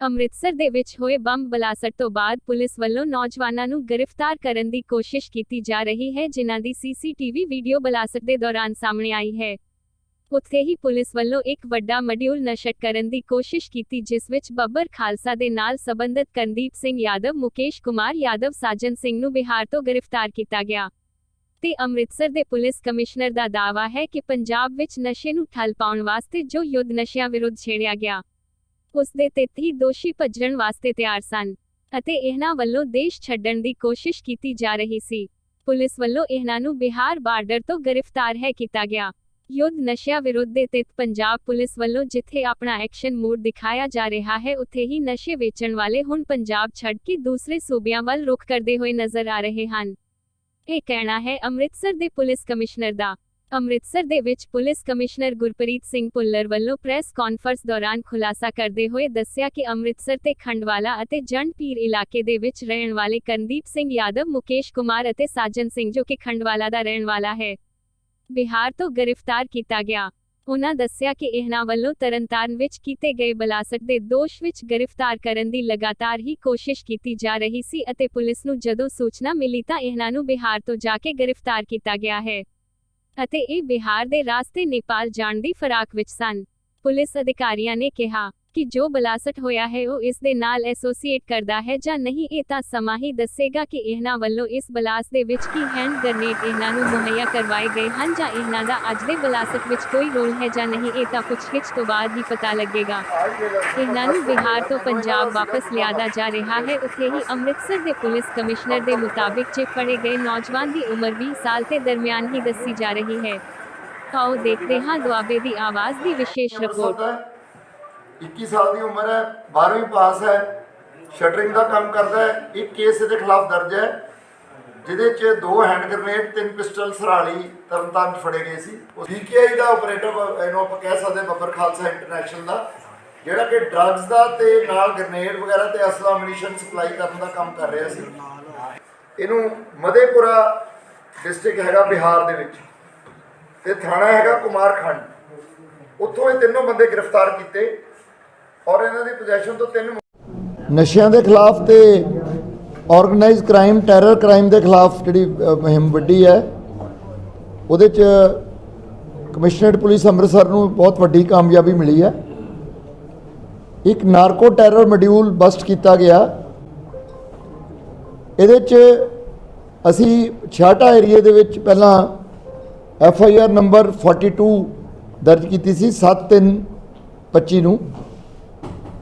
ਅੰਮ੍ਰਿਤਸਰ ਦੇ ਵਿੱਚ ਹੋਏ ਬੰਬ ਬਲਾਸਟ ਤੋਂ ਬਾਅਦ ਪੁਲਿਸ ਵੱਲੋਂ ਨੌਜਵਾਨਾਂ ਨੂੰ ਗ੍ਰਿਫਤਾਰ ਕਰਨ ਦੀ ਕੋਸ਼ਿਸ਼ ਕੀਤੀ ਜਾ ਰਹੀ ਹੈ, ਜਿਨ੍ਹਾਂ ਦੀ ਸੀਸੀਟੀਵੀ ਵੀਡੀਓ ਬਲਾਸਟ ਦੇ ਦੌਰਾਨ ਸਾਹਮਣੇ ਆਈ ਹੈ। ਉੱਥੇ ਹੀ ਪੁਲਿਸ ਵੱਲੋਂ ਇੱਕ ਵੱਡਾ ਮੋਡਿਊਲ ਨਸ਼ਟ ਕਰਨ ਦੀ ਕੋਸ਼ਿਸ਼ ਕੀਤੀ, ਜਿਸ ਵਿੱਚ ਬੱਬਰ ਖਾਲਸਾ ਦੇ ਨਾਲ ਸਬੰਧਤ ਕਰਨਦੀਪ ਸਿੰਘ ਯਾਦਵ, ਮੁਕੇਸ਼ ਕੁਮਾਰ ਯਾਦਵ, ਸਾਜਨ ਸਿੰਘ ਨੂੰ ਬਿਹਾਰ ਤੋਂ ਗ੍ਰਿਫਤਾਰ ਕੀਤਾ ਗਿਆ। ਤੇ ਅੰਮ੍ਰਿਤਸਰ ਦੇ ਪੁਲਿਸ ਕਮਿਸ਼ਨਰ ਦਾ ਦਾਅਵਾ ਹੈ ਕਿ ਪੰਜਾਬ ਵਿੱਚ ਨਸ਼ੇ ਨੂੰ ਠੱਲ ਪਾਉਣ ਵਾਸਤੇ ਜੋ ਯੁੱਧ ਨਸ਼ਿਆਂ ਵਿਰੁੱਧ ਛੇੜਿਆ ਗਿਆ ਉਸ ਦੇ ਤੇਤੀ ਦੋਸ਼ੀ ਭੱਜਣ ਵਾਸਤੇ ਤਿਆਰ ਸਨ ਅਤੇ ਇਹਨਾਂ ਵੱਲੋਂ ਦੇਸ਼ ਛੱਡਣ ਦੀ ਕੋਸ਼ਿਸ਼ ਕੀਤੀ ਜਾ ਰਹੀ ਸੀ। ਪੁਲਿਸ ਵੱਲੋਂ ਇਹਨਾਂ ਨੂੰ ਬਿਹਾਰ ਬਾਰਡਰ ਤੋਂ ਗ੍ਰਿਫਤਾਰ ਹੈ ਕੀਤਾ ਗਿਆ। ਯੁੱਧ ਨਸ਼ਿਆਂ ਵਿਰੁੱਧ ਦੇ ਤਹਿਤ ਪੰਜਾਬ ਪੁਲਿਸ ਵੱਲੋਂ ਜਿੱਥੇ ਆਪਣਾ ਐਕਸ਼ਨ ਮੂਡ ਦਿਖਾਇਆ ਜਾ ਰਿਹਾ ਹੈ, ਉੱਥੇ ਹੀ ਨਸ਼ੇ ਵੇਚਣ ਵਾਲੇ ਹੁਣ ਪੰਜਾਬ ਛੱਡ ਕੇ ਦੂਸਰੇ ਸੂਬਿਆਂ ਵੱਲ ਰੁਖ ਕਰਦੇ ਹੋਏ ਨਜ਼ਰ ਆ ਰਹੇ ਹਨ। ਇਹ ਕਹਿਣਾ ਹੈ, ਅੰਮ੍ਰਿਤਸਰ ਦੇ ਪੁਲਿਸ ਕਮਿਸ਼ਨਰ ਦਾ ਅੰਮ੍ਰਿਤਸਰ ਦੇ ਵਿੱਚ ਪੁਲਿਸ ਕਮਿਸ਼ਨਰ ਗੁਰਪ੍ਰੀਤ ਸਿੰਘ ਭੁੱਲਰ ਵੱਲੋਂ ਪ੍ਰੈਸ ਕਾਨਫਰੰਸ ਦੌਰਾਨ ਖੁਲਾਸਾ ਕਰਦੇ ਹੋਏ ਦੱਸਿਆ ਕਿ ਅੰਮ੍ਰਿਤਸਰ ਤੇ ਖੰਡਵਾਲਾ ਅਤੇ ਜੰਡਪੀਰ ਇਲਾਕੇ ਦੇ ਵਿੱਚ ਰਹਿਣ ਵਾਲੇ ਕਰਨਦੀਪ ਸਿੰਘ ਯਾਦਵ, ਮੁਕੇਸ਼ ਕੁਮਾਰ ਅਤੇ ਸਾਜਨ ਸਿੰਘ ਜੋ ਕਿ ਖੰਡਵਾਲਾ ਦਾ ਰਹਿਣ ਵਾਲਾ ਹੈ, ਬਿਹਾਰ ਤੋਂ ਗ੍ਰਿਫਤਾਰ ਕੀਤਾ ਗਿਆ। ਉਹਨਾਂ ਦੱਸਿਆ ਕਿ ਇਹਨਾਂ ਵੱਲੋਂ ਤਰਨਤਾਰਨ ਵਿੱਚ ਕੀਤੇ ਗਏ ਬਲਾਸਟ ਦੇ ਦੋਸ਼ ਵਿੱਚ ਗ੍ਰਿਫਤਾਰ ਕਰਨ ਦੀ ਲਗਾਤਾਰ ਹੀ ਕੋਸ਼ਿਸ਼ ਕੀਤੀ ਜਾ ਰਹੀ ਸੀ ਅਤੇ ਪੁਲਿਸ ਨੂੰ ਜਦੋਂ ਸੂਚਨਾ ਮਿਲੀ ਤਾਂ ਇਹਨਾਂ ਨੂੰ ਬਿਹਾਰ ਤੋਂ ਜਾ ਕੇ ਗ੍ਰਿਫਤਾਰ ਕੀਤਾ ਗਿਆ ਹੈ। ਅਤੇ ਇਹ ਬਿਹਾਰ ਦੇ ਰਾਸਤੇ ਨੇਪਾਲ ਜਾਣ ਦੀ ਫਰਾਕ ਵਿੱਚ ਸਨ। ਪੁਲਿਸ ਅਧਿਕਾਰੀਆਂ ਨੇ ਕਿਹਾ ਕਿ ਜੋ ਬਲਾਸਟ ਹੋਇਆ ਹੈ ਉਹ ਇਸ ਦੇ ਨਾਲ ਐਸੋਸੀਏਟ ਕਰਦਾ ਹੈ ਜਾਂ ਨਹੀਂ ਇਹ ਤਾਂ ਸਮਾਂ ਹੀ ਦੱਸੇਗਾ ਕਿ ਇਹਨਾਂ ਵੱਲੋਂ ਇਸ ਬਲਾਸਟ ਦੇ ਵਿੱਚ ਕੀ ਹੈਂਡ ਗ੍ਰਨੇਡ ਇਹਨਾਂ ਨੂੰ ਮੁਹੱਈਆ ਕਰਵਾਏ ਗਏ ਹਨ ਜਾਂ ਇਹਨਾਂ ਦਾ ਅੱਜ ਦੇ ਬਲਾਸਟ ਵਿੱਚ ਕੋਈ ਰੋਲ ਹੈ ਜਾਂ ਨਹੀਂ ਇਹ ਤਾਂ ਪੁੱਛਗਿੱਛ ਤੋਂ ਬਾਅਦ ਹੀ ਪਤਾ ਲੱਗੇਗਾ। ਇਹਨਾਂ ਨੂੰ ਬਿਹਾਰ ਤੋਂ ਪੰਜਾਬ ਵਾਪਸ ਲਿਆਦਾ ਜਾ ਰਿਹਾ ਹੈ। ਉੱਥੇ ਹੀ ਅੰਮ੍ਰਿਤਸਰ ਦੇ ਪੁਲਿਸ ਕਮਿਸ਼ਨਰ ਦੇ ਮੁਤਾਬਿਕ ਜੇ ਫੜੇ ਗਏ ਨੌਜਵਾਨ ਦੀ ਉਮਰ 20 ਸਾਲ ਦੇ ਦਰਮਿਆਨ ਹੀ ਦੱਸੀ ਜਾ ਰਹੀ ਹੈ। ਆਓ ਦੇਖਦੇ ਹਾਂ ਦੁਆਬੇ ਦੀ ਆਵਾਜ਼ ਦੀ ਵਿਸ਼ੇਸ਼ ਰਿਪੋਰਟ। 21 ਸਾਲ ਦੀ ਉਮਰ ਹੈ 12ਵੀਂ ਪਾਸ ਹੈ ਸ਼ਟਰਿੰਗ ਦਾ ਕੰਮ ਕਰਦਾ ਹੈ, ਇੱਕ ਕੇਸ ਇਹਦੇ ਖਿਲਾਫ ਦਰਜ ਹੈ, ਜਿਹਦੇ 'ਚ ਦੋ ਹੈਂਡ ਗ੍ਰਨੇਡ ਤਿੰਨ ਪਿਸਟਲ ਸਰਾਲੀ, ਤਰਨਤਾਰਨ 'ਚ ਫੜੇ ਗਏ ਸੀ। ਪੀਕੇਆਈ ਦਾ ਆਪਰੇਟਰ ਇਹਨੂੰ ਆਪਾਂ ਕਹਿ ਸਕਦੇ ਬੱਬਰ ਖਾਲਸਾ ਇੰਟਰਨੈਸ਼ਨਲ ਦਾ, ਜਿਹੜਾ ਕਿ ਡਰੱਗਸ ਦਾ ਤੇ ਨਾਲ ਗ੍ਰਨੇਡ ਵਗੈਰਾ ਤੇ ਅਸਲਾ ਮਿਨੀਸ਼ਨ ਸਪਲਾਈ ਕਰਨ ਦਾ ਕੰਮ ਕਰ ਰਿਹਾ ਸੀ। ਇਹਨੂੰ ਮਦੇਪੁਰਾ ਡਿਸਟ੍ਰਿਕਟ ਹੈਗਾ ਬਿਹਾਰ ਦੇ ਵਿੱਚ। ਤੇ ਥਾਣਾ ਹੈਗਾ ਕੁਮਾਰਖੰਡ। ਉੱਥੋਂ ਇਹ ਤਿੰਨੋਂ ਬੰਦੇ ਗ੍ਰਿਫਤਾਰ ਕੀਤੇ। ਔਰ ਇਹਨਾਂ ਦੀ ਪੋਜੀਸ਼ਨ ਤੋਂ ਤਿੰਨ ਨਸ਼ਿਆਂ ਦੇ ਖਿਲਾਫ ਤੇ ਆਰਗੇਨਾਈਜ਼ ਕ੍ਰਾਈਮ ਟੈਰਰ ਕ੍ਰਾਈਮ ਦੇ ਖਿਲਾਫ ਜਿਹੜੀ ਮੁਹਿੰਮ ਵੱਡੀ ਹੈ। ਉਹਦੇ ਚ ਕਮਿਸ਼ਨਰੇਟ ਪੁਲਿਸ ਅੰਮ੍ਰਿਤਸਰ ਨੂੰ ਬਹੁਤ ਵੱਡੀ ਕਾਮਯਾਬੀ ਮਿਲੀ ਹੈ। ਇੱਕ ਨਾਰਕੋ ਟੈਰਰ ਮੋਡਿਊਲ ਬਸਟ ਕੀਤਾ ਗਿਆ। ਇਹਦੇ ਚ ਅਸੀਂ ਛਾਟਾ ਏਰੀਏ ਦੇ ਵਿੱਚ ਪਹਿਲਾਂ ਐਫ ਆਈ ਆਰ ਨੰਬਰ 42 ਦਰਜ ਕੀਤੀ ਸੀ 7325 ਨੂੰ।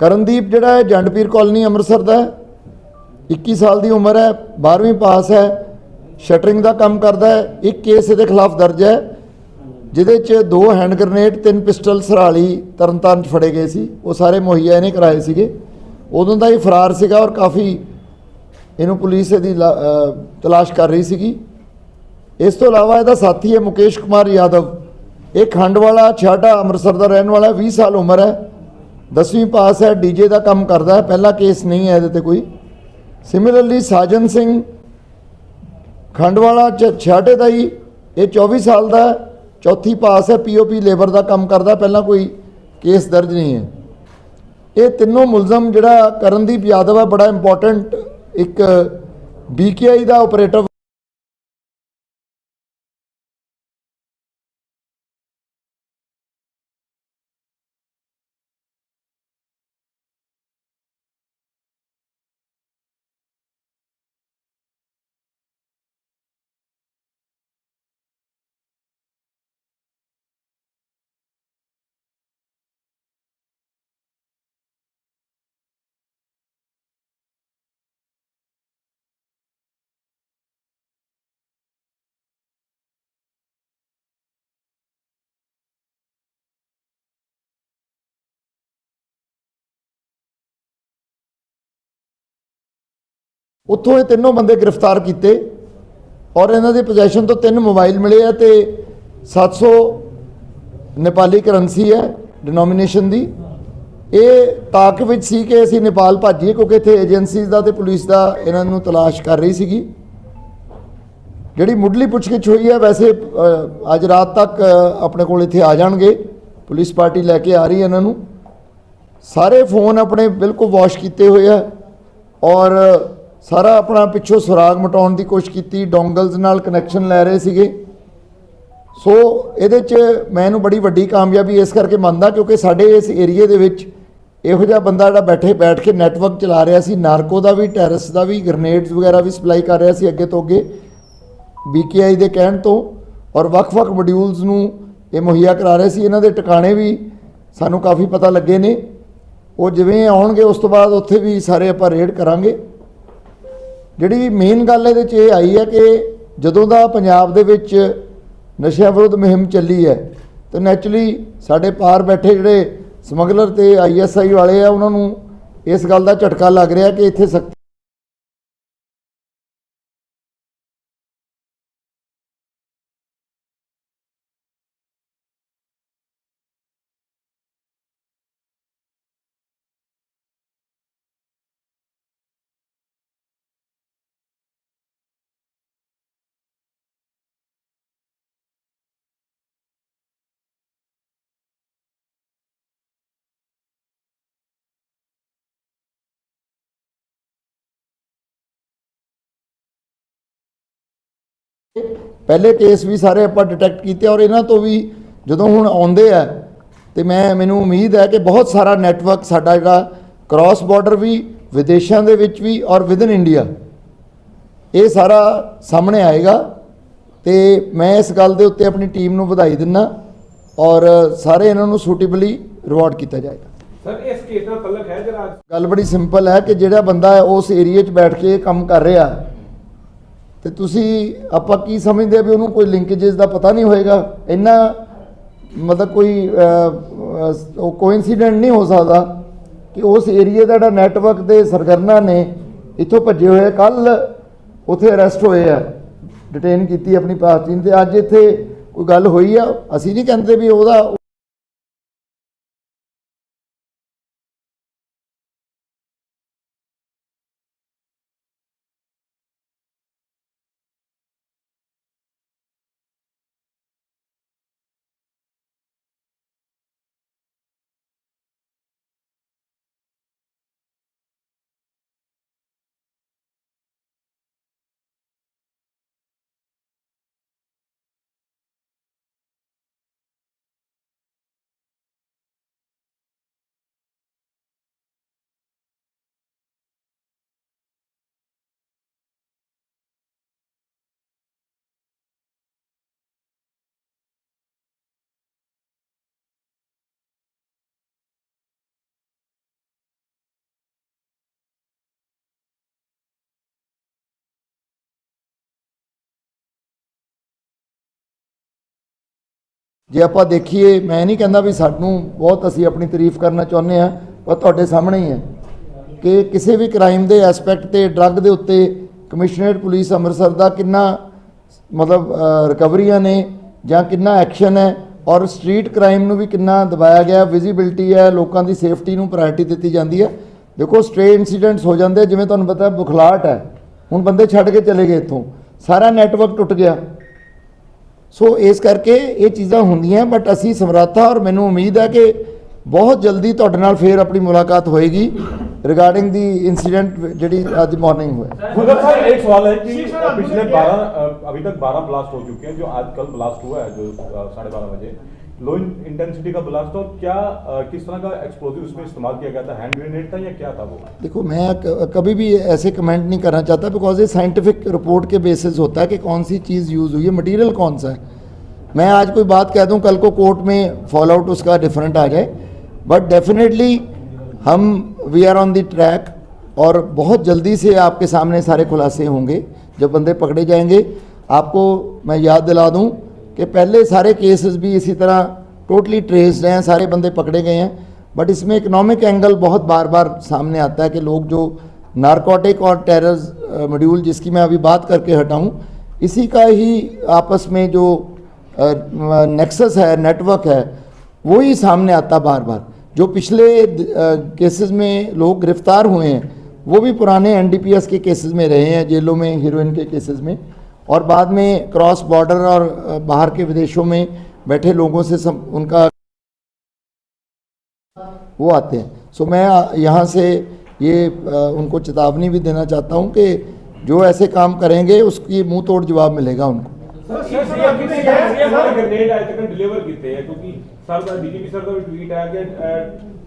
ਕਰਨਦੀਪ ਜਿਹੜਾ ਹੈ ਜੰਡਪੀਰ ਕਾਲੋਨੀ ਅੰਮ੍ਰਿਤਸਰ ਦਾ ਹੈ। 21 ਸਾਲ ਦੀ ਉਮਰ ਹੈ 12ਵੀਂ ਪਾਸ ਹੈ ਸ਼ਟਰਿੰਗ ਦਾ ਕੰਮ ਕਰਦਾ ਹੈ। ਇੱਕ ਕੇਸ ਇਹਦੇ ਖਿਲਾਫ ਦਰਜ ਹੈ ਜਿਹਦੇ 'ਚ ਦੋ ਹੈਂਡ ਗ੍ਰਨੇਡ ਤਿੰਨ ਪਿਸਟਲ ਸਰਾਲੀ ਤਰਨਤਾਰਨ 'ਚ ਫੜੇ ਗਏ ਸੀ। ਉਹ ਸਾਰੇ ਮੁਹੱਈਆ ਇਹਨੇ ਕਰਾਏ ਸੀਗੇ। ਉਦੋਂ ਦਾ ਹੀ ਫਰਾਰ ਸੀਗਾ ਔਰ ਕਾਫੀ ਇਹਨੂੰ ਪੁਲਿਸ ਇਹਦੀ ਲਾ- ਤਲਾਸ਼ ਕਰ ਰਹੀ ਸੀਗੀ। ਇਸ ਤੋਂ ਇਲਾਵਾ ਇਹਦਾ ਸਾਥੀ ਹੈ ਮੁਕੇਸ਼ ਕੁਮਾਰ ਯਾਦਵ। ਇਹ ਖੰਡਵਾਲਾ ਛਾਟਾ ਅੰਮ੍ਰਿਤਸਰ ਦਾ ਰਹਿਣ ਵਾਲਾ ਹੈ, 20 ਸਾਲ ਉਮਰ ਹੈ। 10ਵੀਂ ਪਾਸ ਹੈ, ਡੀਜੇ ਦਾ ਕੰਮ ਕਰਦਾ ਹੈ, ਪਹਿਲਾ ਕੇਸ ਨਹੀਂ ਹੈ ਇਹਦੇ ਤੇ ਕੋਈ। ਸਿਮਿਲਰਲੀ ਸਾਜਨ ਸਿੰਘ ਖੰਡਵਾਲਾ ਚ ਛਾਟੇ ਦਾ ਹੀ, ਇਹ 24 ਸਾਲ ਦਾ ਚੌਥੀ ਪਾਸ ਹੈ ਪੀਓਪੀ ਲੇਬਰ ਦਾ ਕੰਮ ਕਰਦਾ, ਪਹਿਲਾਂ ਕੋਈ ਕੇਸ ਦਰਜ ਨਹੀਂ ਹੈ। ਇਹ ਤਿੰਨੋਂ ਮੁਲਜ਼ਮ ਜਿਹੜਾ ਕਰਨਦੀਪ ਯਾਦਵ ਹੈ, ਬੜਾ ਇੰਪੋਰਟੈਂਟ ਇੱਕ ਬੀਕੇਆਈ ਦਾ ਆਪਰੇਟਰ ਉੱਥੋਂ ਇਹ ਤਿੰਨੋਂ ਬੰਦੇ ਗ੍ਰਿਫਤਾਰ ਕੀਤੇ ਔਰ ਇਹਨਾਂ ਦੇ ਪੋਜੈਸ਼ਨ ਤੋਂ ਤਿੰਨ ਮੋਬਾਈਲ ਮਿਲੇ ਆ ਤੇ 700 ਨੇਪਾਲੀ ਕਰੰਸੀ ਹੈ ਡਿਨੋਮੀਨੇਸ਼ਨ ਦੀ। ਇਹ ਤਾਕ ਵਿੱਚ ਸੀ ਕਿ ਅਸੀਂ ਨੇਪਾਲ ਭੱਜੀਏ ਕਿਉਂਕਿ ਇੱਥੇ ਏਜੰਸੀਜ਼ ਦਾ ਤੇ ਪੁਲਿਸ ਦਾ ਇਹਨਾਂ ਨੂੰ ਤਲਾਸ਼ ਕਰ ਰਹੀ ਸੀਗੀ। ਜਿਹੜੀ ਮੁੱਢਲੀ ਪੁੱਛਗਿੱਛ ਹੋਈ ਹੈ, ਵੈਸੇ ਅੱਜ ਰਾਤ ਤੱਕ ਆਪਣੇ ਕੋਲ ਇੱਥੇ ਆ ਜਾਣਗੇ। ਪੁਲਿਸ ਪਾਰਟੀ ਲੈ ਕੇ ਆ ਰਹੀ ਹੈ ਇਹਨਾਂ ਨੂੰ। ਸਾਰੇ ਫੋਨ ਆਪਣੇ ਬਿਲਕੁਲ ਵਾਸ਼ ਕੀਤੇ ਹੋਏ ਆ ਔਰ ਸਾਰਾ ਆਪਣਾ ਪਿੱਛੋਂ ਸੁਰਾਗ ਮਟਾਉਣ ਦੀ ਕੋਸ਼ਿਸ਼ ਕੀਤੀ ਡੋਂਗਲਸ ਨਾਲ ਕਨੈਕਸ਼ਨ ਲੈ ਰਹੇ ਸੀਗੇ। ਸੋ ਇਹਦੇ 'ਚ ਮੈਂ ਇਹਨੂੰ ਬੜੀ ਵੱਡੀ ਕਾਮਯਾਬੀ ਇਸ ਕਰਕੇ ਮੰਨਦਾ ਕਿਉਂਕਿ ਸਾਡੇ ਇਸ ਏਰੀਏ ਦੇ ਵਿੱਚ ਇਹੋ ਜਿਹਾ ਬੰਦਾ ਜਿਹੜਾ ਬੈਠੇ, ਬੈਠ ਕੇ ਨੈਟਵਰਕ ਚਲਾ ਰਿਹਾ ਸੀ, ਨਾਰਕੋ ਦਾ ਵੀ, ਟੈਰਸ ਦਾ ਵੀ ਗ੍ਰਨੇਡਸ ਵਗੈਰਾ ਵੀ ਸਪਲਾਈ ਕਰ ਰਿਹਾ ਸੀ ਅੱਗੇ ਤੋਂ ਅੱਗੇ ਬੀਕੇਆਈ ਦੇ ਕਹਿਣ ਤੋਂ। ਔਰ ਵੱਖ-ਵੱਖ ਮੋਡਿਊਲਸ ਨੂੰ ਇਹ ਮੁਹੱਈਆ ਕਰਾ ਰਹੇ ਸੀ। ਇਹਨਾਂ ਦੇ ਟਿਕਾਣੇ ਵੀ ਸਾਨੂੰ ਕਾਫੀ ਪਤਾ ਲੱਗੇ ਨੇ। ਉਹ ਜਿਵੇਂ ਆਉਣਗੇ, ਉਸ ਤੋਂ ਬਾਅਦ ਉੱਥੇ ਵੀ ਸਾਰੇ ਆਪਾਂ ਰੇਡ ਕਰਾਂਗੇ। ਜਿਹੜੀ ਮੇਨ ਗੱਲ ਇਹਦੇ 'ਚ ਇਹ ਆਈ ਹੈ ਕਿ ਜਦੋਂ ਦਾ ਪੰਜਾਬ ਦੇ ਵਿੱਚ ਨਸ਼ਿਆਂ ਵਿਰੁੱਧ ਮੁਹਿੰਮ ਚੱਲੀ ਹੈ, ਤੇ ਨੈਚੁਰਲੀ ਸਾਡੇ ਪਾਰ ਬੈਠੇ ਜਿਹੜੇ ਸਮਗਲਰ ਤੇ ਆਈਐਸਆਈ ਵਾਲੇ ਆ, ਉਹਨਾਂ ਨੂੰ ਇਸ ਗੱਲ ਦਾ ਝਟਕਾ ਲੱਗ ਰਿਹਾ ਕਿ ਇੱਥੇ ਸਖਤ ਪਹਿਲੇ ਕੇਸ ਵੀ ਸਾਰੇ ਆਪਾਂ ਡਿਟੈਕਟ ਕੀਤੇ ਔਰ ਇਹਨਾਂ ਤੋਂ ਵੀ ਜਦੋਂ ਹੁਣ ਆਉਂਦੇ ਆ ਤੇ ਮੈਂ ਮੈਨੂੰ ਉਮੀਦ ਹੈ ਕਿ ਬਹੁਤ ਸਾਰਾ ਨੈਟਵਰਕ ਸਾਡਾ ਜਿਹੜਾ ਕ੍ਰਾਸ ਬਾਰਡਰ ਵੀ ਵਿਦੇਸ਼ਾਂ ਦੇ ਵਿੱਚ ਵੀ ਔਰ ਵਿਦਨ ਇੰਡੀਆ ਇਹ ਸਾਰਾ ਸਾਹਮਣੇ ਆਏਗਾ। ਤੇ ਮੈਂ ਇਸ ਗੱਲ ਦੇ ਉੱਤੇ ਆਪਣੀ ਟੀਮ ਨੂੰ ਵਧਾਈ ਦਿੰਦਾ ਔਰ ਸਾਰੇ ਇਹਨਾਂ ਨੂੰ ਸੂਟੇਬਲੀ ਰਿਵਾਰਡ ਕੀਤਾ ਜਾਏਗਾ। ਸਰ ਇਸ ਕੇਸ ਨਾਲ ਤਲਕ ਹੈ ਅੱਜ ਗੱਲ ਬੜੀ ਸਿੰਪਲ ਹੈ ਕਿ ਜਿਹੜਾ ਬੰਦਾ ਹੈ ਉਸ ਏਰੀਏ 'ਚ ਬੈਠ ਕੇ ਕੰਮ ਕਰ ਰਿਹਾ ਤੇ ਤੁਸੀਂ ਆਪਾਂ ਕੀ ਸਮਝਦੇ ਆ ਵੀ ਉਹਨੂੰ ਕੋਈ ਲਿੰਕੇजेस ਦਾ ਪਤਾ ਨਹੀਂ ਹੋਏਗਾ? ਇੰਨਾ ਮਤਲਬ ਕੋਈ ਅਹ, ਅਹ, ਉਹ ਕੋਇਨਸੀਡੈਂਟ ਨਹੀਂ ਹੋ ਸਕਦਾ ਕਿ ਉਸ ਏਰੀਏ ਦਾ ਜਿਹੜਾ ਨੈਟਵਰਕ ਦੇ ਸਰਗਰਨਾ ਨੇ ਇੱਥੋਂ ਭੱਜੇ ਹੋਏ ਕੱਲ ਉੱਥੇ ਅਰੈਸਟ ਹੋਏ ਆ। ਡਿਟੇਨ ਕੀਤੀ ਆਪਣੀ ਪਾਰਟੀ ਤੇ ਅੱਜ ਇੱਥੇ ਕੋਈ ਗੱਲ ਹੋਈ ਆ? ਅਸੀਂ ਨਹੀਂ ਕਹਿੰਦੇ ਵੀ ਉਹਦਾ ਜੇ ਆਪਾਂ ਦੇਖੀਏ, ਮੈਂ ਨਹੀਂ ਕਹਿੰਦਾ ਵੀ ਸਾਨੂੰ ਬਹੁਤ ਅਸੀਂ ਆਪਣੀ ਤਾਰੀਫ ਕਰਨਾ ਚਾਹੁੰਦੇ ਆ ਪਰ ਤੁਹਾਡੇ ਸਾਹਮਣੇ ਹੀ ਹੈ ਕਿ ਕਿਸੇ ਵੀ ਕ੍ਰਾਈਮ ਦੇ ਐਸਪੈਕਟ ਤੇ ਡਰੱਗ ਦੇ ਉੱਤੇ ਕਮਿਸ਼ਨਰੇਟ ਪੁਲਿਸ ਅੰਮ੍ਰਿਤਸਰ ਦਾ ਕਿੰਨਾ ਮਤਲਬ ਰਿਕਵਰੀਆਂ ਨੇ ਜਾਂ ਕਿੰਨਾ ਐਕਸ਼ਨ ਹੈ ਔਰ ਸਟਰੀਟ ਕ੍ਰਾਈਮ ਨੂੰ ਵੀ ਕਿੰਨਾ ਦਬਾਇਆ ਗਿਆ ਵਿਜ਼ਿਬਿਲਟੀ ਹੈ, ਲੋਕਾਂ ਦੀ ਸੇਫਟੀ ਨੂੰ ਪ੍ਰਾਇੋਰਟੀ ਦਿੱਤੀ ਜਾਂਦੀ ਹੈ। ਦੇਖੋ ਸਟ੍ਰੇ ਇਨਸੀਡੈਂਟਸ ਹੋ ਜਾਂਦੇ ਜਿਵੇਂ ਤੁਹਾਨੂੰ ਪਤਾ ਬੁਖਲਾਟ ਹੈ। ਹੁਣ ਬੰਦੇ ਛੱਡ ਕੇ ਚਲੇ ਗਏ ਇੱਥੋਂ। ਸਾਰਾ ਨੈਟਵਰਕ ਟੁੱਟ ਗਿਆ। ਸੋ ਇਸ ਕਰਕੇ ਇਹ ਚੀਜ਼ਾਂ ਹੁੰਦੀਆਂ ਬਟ ਅਸੀਂ ਸਮਰੱਥਾ ਔਰ ਮੈਨੂੰ ਉਮੀਦ ਹੈ ਕਿ ਬਹੁਤ ਜਲਦੀ ਤੁਹਾਡੇ ਨਾਲ ਫੇਰ ਆਪਣੀ ਮੁਲਾਕਾਤ ਹੋਏਗੀ ਰਿਗਾਰਡਿੰਗ ਦੀ ਇਨਸੀਡੈਂਟ ਜਿਹੜੀ ਅੱਜ ਮਾਰਨਿੰਗ ਹੋਇਆ भगत साहब एक सवाल है कि पिछले 12 अभी तक 12 ब्लास्ट हो चुके हैं जो आज कल ब्लास्ट हुआ है जो साढ़े बारह बजे लो इंटेंसिटी का ब्लास्ट और क्या किस तरह का एक्सप्लोजिव उसमें इस्तेमाल किया गया था? हैंड ग्रेनेड था या क्या था वो? देखो, मैं कभी भी ऐसे कमेंट नहीं करना चाहता बिकॉज़ ये साइंटिफिक रिपोर्ट के बेसिस होता है कि कौन सी चीज़ यूज़ हुई है मटीरियल कौन सा है। मैं आज कोई बात कह दूँ, कल को कोर्ट में फॉल आउट उसका डिफरेंट आ जाए। बट डेफिनेटली हम we are on the track और बहुत जल्दी से आपके सामने सारे खुलासे होंगे। जब बंदे पकड़े जाएँगे, आपको मैं याद दिला दूँ कि पहले सारे केसेस भी इसी तरह टोटली ट्रेस्ड हैं, सारे बंदे पकड़े गए हैं। बट इसमें इकोनॉमिक एंगल बहुत बार बार सामने आता है कि लोग जो नारकोटिक और टेरर मॉड्यूल जिसकी मैं अभी बात करके हटा हूँ, इसी का ही आपस में जो नेक्सस है नेटवर्क है, वो ही सामने आता बार बार जो पिछले केसेस में लोग गिरफ़्तार हुए हैं, वो भी पुराने एनडीपीएस के केसेस में रहे हैं, जेलों में हीरोइन के केसेस में। और बाद में क्रॉस बॉर्डर और अ, बाहर के विदेशों में बैठे लोगों से सम, उनका वो आते हैं सो मैं अ, यहाँ से ये अ, उनको चेतावनी भी देना चाहता हूँ कि जो ऐसे काम करेंगे उसकी मुंह तोड़ जवाब मिलेगा उनको ਗ੍ਰਨੇਡ ਆਏ ਤੱਕ ਡਿਲੀਵਰ ਕੀਤੇ ਆ ਕਿਉਂਕਿ ਸਰ ਦਾ ਡੀਜੀਪੀ ਸਰ ਦਾ ਵੀ ਟਵੀਟ ਆਇਆ ਕਿ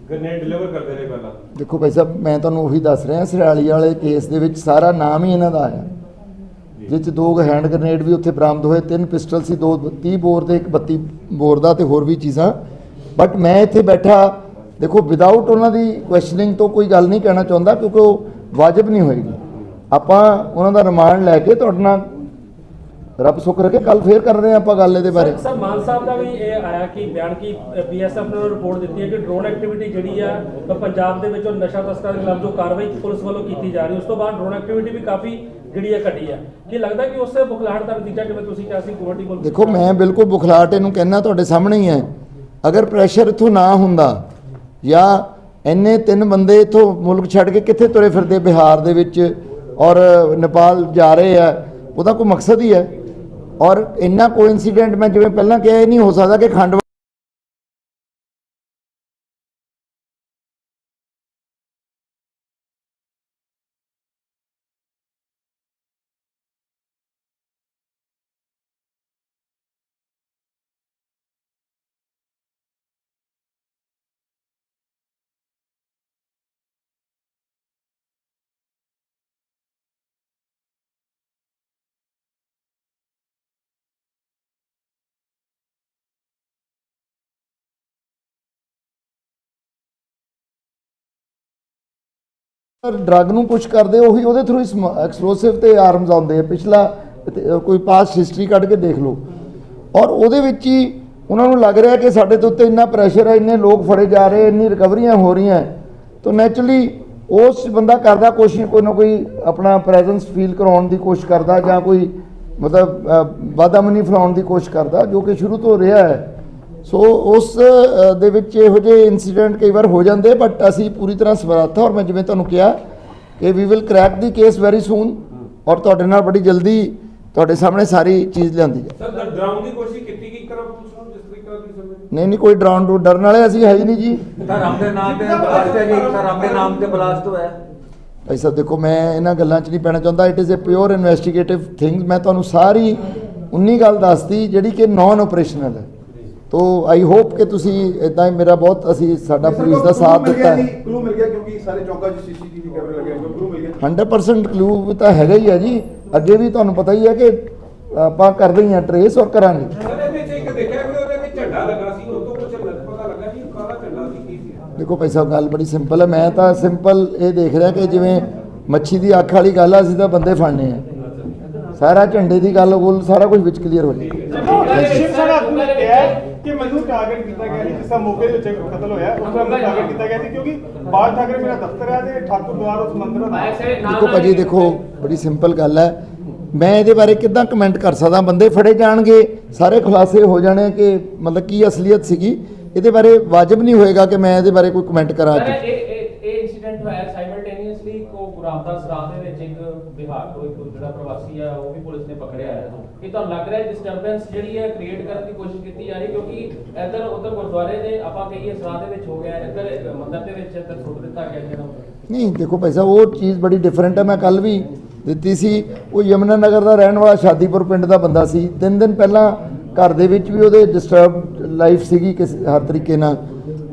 ਗ੍ਰਨੇਡ ਡਿਲੀਵਰ ਕਰਦੇ ਨੇ ਪਹਿਲਾਂ ਦੇਖੋ ਭਾਈ ਸਾਹਿਬ ਮੈਂ ਤੁਹਾਨੂੰ ਉਹੀ ਦੱਸ ਰਿਹਾ ਸਰਾਲੀ ਵਾਲੇ ਕੇਸ ਦੇ ਵਿੱਚ ਸਾਰਾ ਨਾਮ ਹੀ ਇਹਨਾਂ ਦਾ ਆਇਆ ਜਿਸ ਦੋ ਹੈਂਡ ਗ੍ਰਨੇਡ ਵੀ ਉੱਥੇ ਬਰਾਮਦ ਹੋਏ ਤਿੰਨ ਪਿਸਟਲ ਸੀ ਦੋ 30 ਬੋਰ ਦੇ ਇੱਕ 32 ਬੋਰ ਦਾ ਤੇ ਹੋਰ ਵੀ ਚੀਜ਼ਾਂ। ਬਟ ਮੈਂ ਇੱਥੇ ਬੈਠਾ ਦੇਖੋ ਵਿਦਆਊਟ ਉਹਨਾਂ ਦੀ ਕੁਐਸਚਨਿੰਗ ਤੋਂ ਕੋਈ ਗੱਲ ਨਹੀਂ ਕਹਿਣਾ ਚਾਹੁੰਦਾ ਕਿਉਂਕਿ ਉਹ ਵਾਜਬ ਨਹੀਂ ਹੋਏਗੀ। ਆਪਾਂ ਉਹਨਾਂ ਦਾ ਰਿਮਾਂਡ ਲੈ ਕੇ ਤੁਹਾਡੇ ਨਾਲ ਰੱਬ ਸੁੱਖ ਰੱਖੇ ਕੱਲ ਫੇਰ ਕਰਦੇ ਹਾਂ ਆਪਾਂ ਗੱਲ ਇਹਦੇ ਬਾਰੇ। ਸਰ- ਮਾਨ ਸਾਹਿਬ ਦਾ ਵੀ ਇਹ ਆਇਆ ਕਿ ਬਿਆਨ ਕਿ ਬੀਐਸਐਫ ਨੇ ਰਿਪੋਰਟ ਦਿੱਤੀ ਹੈ ਕਿ ਡਰੋਨ ਐਕਟੀਵਿਟੀ ਜਿਹੜੀ ਆ ਪੰਜਾਬ ਦੇ ਵਿੱਚ ਉਹ ਨਸ਼ਾ ਤਸਕਰਾਂ ਦੇ ਖਿਲਾਫ ਜੋ ਕਾਰਵਾਈ ਪੁਲਿਸ ਵੱਲੋਂ ਕੀਤੀ ਜਾ ਰਹੀ ਉਸ ਤੋਂ ਬਾਅਦ ਡਰੋਨ ਐਕਟੀਵਿਟੀ ਵੀ ਕਾਫੀ ਜਿਹੜੀ ਹੈ ਘਟੀ ਆ। ਕੀ ਲੱਗਦਾ ਕਿ ਉਸੇ ਬੁਖਲਾਹਟ ਦਾ ਨਤੀਜਾ ਜਿਵੇਂ ਤੁਸੀਂ ਕਿਹਾ ਸੀ ਗੁਆਂਢੀ ਕੋਲ ਦੇਖੋ ਮੈਂ ਬਿਲਕੁਲ ਬੁਖਲਾਟ ਇਹਨੂੰ ਕਹਿਣਾ ਤੁਹਾਡੇ ਸਾਹਮਣੇ ਹੀ ਹੈ। ਅਗਰ ਪ੍ਰੈਸ਼ਰ ਇਥੋਂ ਨਾ ਹੁੰਦਾ ਜਾਂ ਇੰਨੇ ਤਿੰਨ ਬੰਦੇ ਇਥੋਂ ਮੁਲਕ ਛੱਡ ਕੇ ਕਿੱਥੇ ਤੁਰੇ ਫਿਰਦੇ ਬਿਹਾਰ ਦੇ ਵਿੱਚ ਔਰ ਨੇਪਾਲ ਜਾ ਰਹੇ ਆ ਉਹਦਾ ਕੋਈ ਮਕਸਦ ਹੀ ਹੈ। ਔਰ ਇੰਨਾ ਕੋਇਨਸੀਡੈਂਟ ਮੈਂ ਜਿਵੇਂ ਪਹਿਲਾਂ ਕਿਹਾ ਇਹ ਨਹੀਂ ਹੋ ਸਕਦਾ ਕਿ ਖੰਡ ਡਰੱਗ ਨੂੰ ਪੁਸ਼ ਕਰਦੇ ਉਹੀ ਉਹਦੇ ਥਰੂ ਐਕਸਪਲੋਸਿਵ ਤੇ ਆਰਮਸ ਆਉਂਦੇ ਆ। ਪਿਛਲਾ ਕੋਈ ਪਾਸਟ ਹਿਸਟਰੀ ਕੱਢ ਕੇ ਦੇਖ ਲਓ। ਔਰ ਉਹਦੇ ਵਿੱਚ ਹੀ ਉਹਨਾਂ ਨੂੰ ਲੱਗ ਰਿਹਾ ਕਿ ਸਾਡੇ ਤੇ ਉੱਤੇ ਇੰਨਾ ਪ੍ਰੈਸ਼ਰ ਹੈ ਇੰਨੇ ਲੋਕ ਫੜੇ ਜਾ ਰਹੇ ਇੰਨੀ ਰਿਕਵਰੀਆਂ ਹੋ ਰਹੀਆਂ। ਤਾਂ ਨੈਚੁਰਲੀ ਉਸ ਬੰਦਾ ਕਰਦਾ ਕੋਸ਼ਿਸ਼ ਕੋਈ ਨਾ ਕੋਈ ਆਪਣਾ ਪ੍ਰੈਜ਼ੈਂਸ ਫੀਲ ਕਰਾਉਣ ਦੀ ਕੋਸ਼ਿਸ਼ ਕਰਦਾ ਜਾਂ ਕੋਈ ਮਤਲਬ ਅ, ਵਾਦਾਮਨੀ ਫਲਾਉਣ ਦੀ ਕੋਸ਼ਿਸ਼ ਕਰਦਾ ਜੋ ਕਿ ਸ਼ੁਰੂ ਤੋਂ ਰਿਹਾ ਹੈ। ਸੋ ਉਸ ਦੇ ਵਿੱਚ ਇਹੋ ਜਿਹੇ ਇਨਸੀਡੈਂਟ ਕਈ ਵਾਰ ਹੋ ਜਾਂਦੇ ਬਟ ਅਸੀਂ ਪੂਰੀ ਤਰ੍ਹਾਂ ਸਮਰੱਥ ਹਾਂ ਔਰ ਮੈਂ ਜਿਵੇਂ ਤੁਹਾਨੂੰ ਕਿਹਾ ਕਿ we will crack the case very soon ਔਰ ਤੁਹਾਡੇ ਨਾਲ ਬੜੀ ਜਲਦੀ ਤੁਹਾਡੇ ਸਾਹਮਣੇ ਸਾਰੀ ਚੀਜ਼ ਲਿਆਂਦੀ ਹੈ ਸਰ ਡਰਾਉਣ ਦੀ ਕੋਸ਼ਿਸ਼ ਕੀਤੀ ਕਿ ਕਰਮ ਨੂੰ ਜਿਸ ਤਰੀਕੇ ਨਾਲ ਤੁਸੀਂ ਸਮਝਦੇ ਨਹੀਂ ਨਹੀਂ ਕੋਈ ਡਰਾਉਣ ਡਰਨ ਡਰਨ ਵਾਲੇ ਅਸੀਂ ਹੈ ਹੀ ਨਹੀਂ ਜੀ। ਧਰਮ ਦੇ ਨਾਮ ਤੇ ਬਲਾਸਟ ਹੈ ਜੀ ਧਰਮ ਦੇ ਨਾਮ ਤੇ ਬਲਾਸਟ ਹੋਇਆ। ਹੈ। ਭਾਈ ਸਾਹਿਬ ਦੇਖੋ ਮੈਂ ਇਹਨਾਂ ਗੱਲਾਂ 'ਚ ਨਹੀਂ ਪੈਣਾ ਚਾਹੁੰਦਾ। It is a pure investigative thing ਮੈਂ ਤੁਹਾਨੂੰ ਸਾਰੀ 19 ਗੱਲ ਦੱਸਤੀ ਜਿਹੜੀ ਕਿ ਨਾਨ ਆਪਰੇਸ਼ਨਲ ਹੈ। ਤੋ ਆਈ ਹੋਪ ਕਿ ਤੁਸੀਂ ਇਦਾਂ ਹੀ ਮੇਰਾ ਬਹੁਤ ਅਸੀਂ ਸਾਡਾ ਪੁਲਿਸ ਦਾ ਸਾਥ ਦਿੱਤਾ। ਹੈ ਕਲੂ ਮਿਲ ਗਿਆ ਕਿਉਂਕਿ ਸਾਰੇ ਚੌਕਾਂ 'ਚ ਸੀਸੀਟੀਵੀ ਕੈਮਰੇ ਲੱਗੇ ਹੋਏ ਕਲੂ ਮਿਲ ਗਿਆ। 100% ਕਲੂ ਤਾਂ ਹੈਗਾ ਹੀ ਹੈ ਜੀ। ਅੱਗੇ ਵੀ ਤੁਹਾਨੂੰ ਪਤਾ ਹੀ ਹੈ ਕਿ ਆਪਾਂ ਕਰਦੇ ਹੀ ਹਾਂ ਟਰੇਸ ਔਰ ਕਰਾਂਗੇ। ਦੇਖੋ ਭਾਈ ਸਾਹਿਬ ਗੱਲ ਬੜੀ ਸਿੰਪਲ ਹੈ ਮੈਂ ਤਾਂ ਸਿੰਪਲ ਇਹ ਦੇਖ ਰਿਹਾ ਕਿ ਜਿਵੇਂ ਮੱਛੀ ਦੀ ਅੱਖ ਵਾਲੀ ਗੱਲ ਆ ਅਸੀਂ ਤਾਂ ਬੰਦੇ ਫੜਨੇ ਆ। ਸਾਰਾ ਝੰਡੇ ਦੀ ਗੱਲ ਉਹ ਸਾਰਾ ਕੁਝ ਵਿੱਚ ਕਲੀਅਰ ਹੋ ਜਾਏਗਾ ਸ਼ਿਵ ਸੈਨਾ ਆਗੂ ਨੇ ਕਿਹਾ ਹੈ ਕਿ ਮੈਨੂੰ ਟਾਰਗੇਟ ਕੀਤਾ ਗਿਆ ਸੀ ਜਿਸ ਦਾ ਮੌਕੇ ਦੇ ਵਿੱਚ ਕਤਲ ਹੋਇਆ ਉਸ ਦਾ ਟਾਰਗੇਟ ਕੀਤਾ ਗਿਆ ਸੀ ਕਿਉਂਕਿ ਬਾਲ ਠਾਕਰੇ ਮੇਰਾ ਦਫ਼ਤਰ ਹੈ ਤੇ ਠਾਕੁਰ ਦੁਆਰ ਉਸ ਮੰਦਿਰ ਦਾ ਦੇਖੋ ਭਾਜੀ ਦੇਖੋ ਬੜੀ ਸਿੰਪਲ ਗੱਲ ਹੈ। ਮੈਂ ਇਹਦੇ ਬਾਰੇ ਕਿੱਦਾਂ ਕਮੈਂਟ ਕਰ ਸਕਦਾ? ਬੰਦੇ ਫੜੇ ਜਾਣਗੇ ਸਾਰੇ ਖੁਲਾਸੇ ਹੋ ਜਾਣੇ ਕਿ ਮਤਲਬ ਕੀ ਅਸਲੀਅਤ ਸੀਗੀ। ਇਹਦੇ ਬਾਰੇ ਵਾਜਬ ਨਹੀਂ ਹੋਏਗਾ ਕਿ ਮੈਂ ਇਹਦੇ ਬਾਰੇ ਕੋਈ ਕਮੈਂਟ ਕਰਾਂ ਅੱਜ ਇਹ ਇਹ ਇਹ ਇਨਸੀਡੈਂਟ ਹੋਇਆ ਸਾਈਮਲਟੇਨੀਅਸਲੀ ਕੋ ਗੁਰਾਮਦਾਸ ਰਾਹ ਦੇ ਵਿੱਚ ਇੱਕ ਬਿਹਾਰ ਤੋਂ ਇੱਕ ਜਿਹੜਾ ਪ੍ਰਵਾਸੀ ਆ, ਉਹ ਵੀ ਪੁਲਿਸ ਨੇ ਪਕੜਿਆ ਹੈ। ਕਿ ਤੁਹਾਨੂੰ ਲੱਗ ਰਿਹਾ ਹੈ ਡਿਸਟਰਬੈਂਸ ਜਿਹੜੀ ਹੈ ਕ੍ਰੀਏਟ ਕਰਨ ਦੀ ਕੋਸ਼ਿਸ਼ ਕੀਤੀ ਜਾ ਰਹੀ ਕਿਉਂਕਿ ਇੱਧਰ, ਉੱਧਰ ਗੁਰਦੁਆਰੇ ਦੇ ਆਪਾਂ ਕਹੀਏ ਸਰਾਹ ਦੇ ਵਿੱਚ ਹੋ ਗਿਆ, ਇੱਧਰ ਮੰਦਿਰ ਦੇ ਵਿੱਚ ਇੱਧਰ ਸੁੱਟ ਦਿੱਤਾ ਗਿਆ ਜਿਹੜਾ ਨਹੀਂ, ਦੇਖੋ ਭਾਈ ਸਾਹਿਬ, ਉਹ ਚੀਜ਼ ਬੜੀ ਡਿਫਰੈਂਟ ਹੈ। ਮੈਂ ਕੱਲ ਵੀ ਦਿੱਤੀ ਸੀ, ਉਹ ਯਮਨਾ ਨਗਰ ਦਾ ਰਹਿਣ ਵਾਲਾ ਸ਼ਾਦੀਪੁਰ ਪਿੰਡ ਦਾ ਬੰਦਾ ਸੀ। ਤਿੰਨ ਦਿਨ ਪਹਿਲਾਂ ਘਰ ਦੇ ਵਿੱਚ ਵੀ ਉਹਦੇ ਡਿਸਟਰਬ ਲਾਈਫ ਸੀਗੀ ਕਿਸ, ਹਰ ਤਰੀਕੇ ਨਾਲ।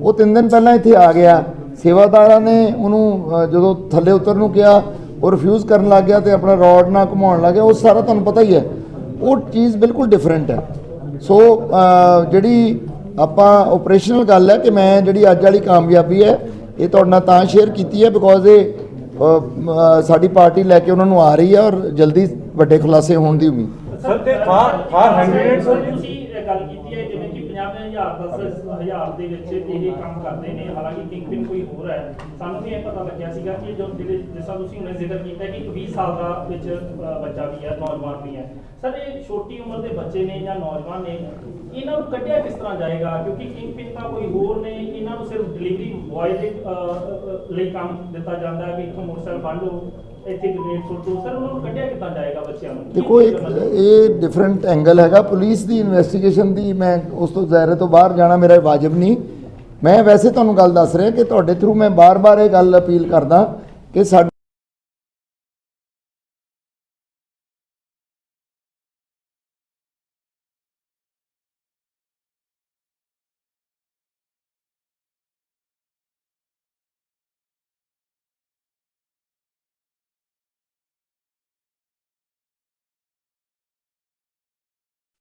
ਉਹ ਤਿੰਨ ਦਿਨ ਪਹਿਲਾਂ ਇੱਥੇ ਆ ਗਿਆ। ਸੇਵਾਦਾਰਾਂ ਨੇ ਉਹਨੂੰ ਜਦੋਂ ਥੱਲੇ ਉਤਰ ਨੂੰ ਕਿਹਾ ਉਹ ਰਿਫਿਊਜ਼ ਕਰਨ ਲੱਗ ਗਿਆ ਤੇ ਆਪਣਾ ਰੋਡ ਨਾਲ ਘੁਮਾਉਣ ਲੱਗ ਗਿਆ, ਉਹ ਸਾਰਾ ਤੁਹਾਨੂੰ ਪਤਾ ਹੀ ਹੈ। ਉਹ ਚੀਜ਼ ਬਿਲਕੁਲ ਡਿਫਰੈਂਟ ਹੈ। ਸੋ ਜਿਹੜੀ ਆਪਾਂ ਆਪਰੇਸ਼ਨਲ ਗੱਲ ਹੈ ਕਿ ਮੈਂ ਜਿਹੜੀ ਅੱਜ ਵਾਲੀ ਕਾਮਯਾਬੀ ਹੈ, ਇਹ ਤੁਹਾਡੇ ਨਾਲ ਤਾਂ ਸ਼ੇਅਰ ਕੀਤੀ ਹੈ ਬਿਕੋਜ਼ ਇਹ ਸਾਡੀ ਪਾਰਟੀ ਲੈ ਕੇ ਉਹਨਾਂ ਨੂੰ ਆ ਰਹੀ ਹੈ ਔਰ ਜਲਦੀ ਵੱਡੇ ਖੁਲਾਸੇ ਹੋਣ ਦੀ ਉਮੀਦ। ਸਰ ਤੇ four four hand grenade sir. ਤੁਸੀਂ ਇਹ ਗੱਲ ਕੀਤੀ ਹੈ ਜਿਵੇਂ ਕਿ 50000 1000 10 ਹਜ਼ਾਰ ਦੇ ਵਿੱਚ ਇਹ ਕੰਮ ਕਰਦੇ ਨੇ। ਹਾਲਾਂਕਿ ਕਿੰਗਪਿਨ ਕੋਈ ਹੋਰ ਹੈ। ਸਾਨੂੰ ਵੀ ਇਹ ਪਤਾ ਲੱਗਿਆ ਸੀਗਾ ਕਿ ਜੋ ਜਿਹੜੇ ਜਿਸ ਤੁਸੀਂ ਹੁਣੇ ਜ਼ਿਕਰ ਕੀਤਾ ਕਿ ਇੱਕ 20 ਸਾਲ ਦਾ ਵਿੱਚ ਬੱਚਾ ਵੀ ਹੈ ਨੌਜਵਾਨ ਵੀ ਹੈ। ਸਰ ਇਹ ਛੋਟੀ ਉਮਰ ਦੇ ਬੱਚੇ ਨੇ ਜਾਂ ਨੌਜਵਾਨ ਨੇ ਇਹਨਾਂ ਨੂੰ ਕੱਢਿਆ ਕਿਸ ਤਰ੍ਹਾਂ ਜਾਏਗਾ? ਕਿਉਂਕਿ ਕਿੰਗਪਿਨ ਤਾਂ ਕੋਈ ਹੋਰ ਨੇ ਇਹਨਾਂ ਨੂੰ ਸਿਰਫ ਡਿਲੀਵਰੀ ਬॉय ਦੇ ਲਈ ਕੰਮ ਦਿੱਤਾ ਜਾਂਦਾ ਹੈ ਵੀ ਇੱਥੋਂ ਮੋਟਰਸਾਈਕਲ ਫੜ ਲਓ। ਇੱਥੇ ਗ੍ਰੇਡ ਸੁੱਟੋ ਸਰ ਉਹਨਾਂ ਨੂੰ ਕੱਢਿਆ ਕਿੱਦਾਂ ਜਾਏਗਾ ਬੱਚਿਆਂ ਨੂੰ? ਕੀ ਦੇਖੋ ਇੱਕ? ਇਹ ਡਿਫਰੈਂਟ ਐਂਗਲ ਹੈਗਾ। ਪੁਲਿਸ ਦੀ ਇਨਵੈਸਟੀਗੇਸ਼ਨ ਦੀ ਮੈਂ ਉਸ ਤੋਂ ਦਾਇਰੇ ਤੋਂ ਬਾਹਰ ਜਾਣਾ ਮੇਰਾ ਵਾਜਬ ਨਹੀਂ। ਮੈਂ ਵੈਸੇ ਤੁਹਾਨੂੰ ਗੱਲ ਦੱਸ ਰਿਹਾ ਕਿ ਤੁਹਾਡੇ ਥਰੂ ਮੈਂ ਬਾਰ-ਬਾਰ ਇਹ ਗੱਲ ਅਪੀਲ ਕਰਦਾ ਕਿ ਸਾਡੇ